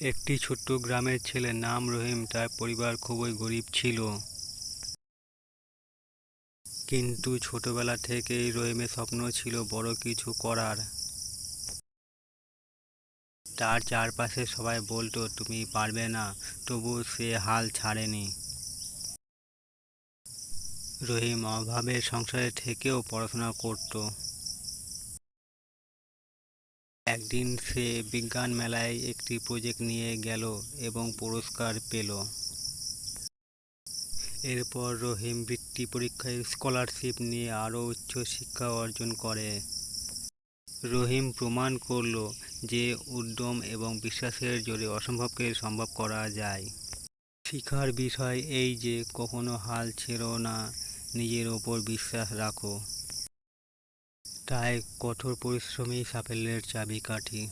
একটি ছোট্ট গ্রামের ছেলে নাম রহিম। তার পরিবার খুবই গরিব ছিল। কিন্তু ছোটবেলা থেকেই রহিমের স্বপ্ন ছিল বড় কিছু করার। তার চারপাশে সবাই বলতো, তুমি পারবে না। তবু সে হাল ছাড়েনি। রহিম অভাবের সংসারে থেকেও পড়াশোনা করত। একদিন সে বিজ্ঞান মেলায় একটি প্রজেক্ট নিয়ে গেল এবং পুরস্কার পেল। এরপর রহিম বৃত্তি পরীক্ষায় স্কলারশিপ নিয়ে আরও উচ্চ শিক্ষা অর্জন করে। রহিম প্রমাণ করল যে উদ্যম এবং বিশ্বাসের জোরে অসম্ভবকে সম্ভব করা যায়। শিখার বিষয় এই যে, কখনো হাল ছেড়ো না, নিজের ওপর বিশ্বাস রাখো। তাই কঠোর পরিশ্রমই সাফল্যের চাবিকাঠি।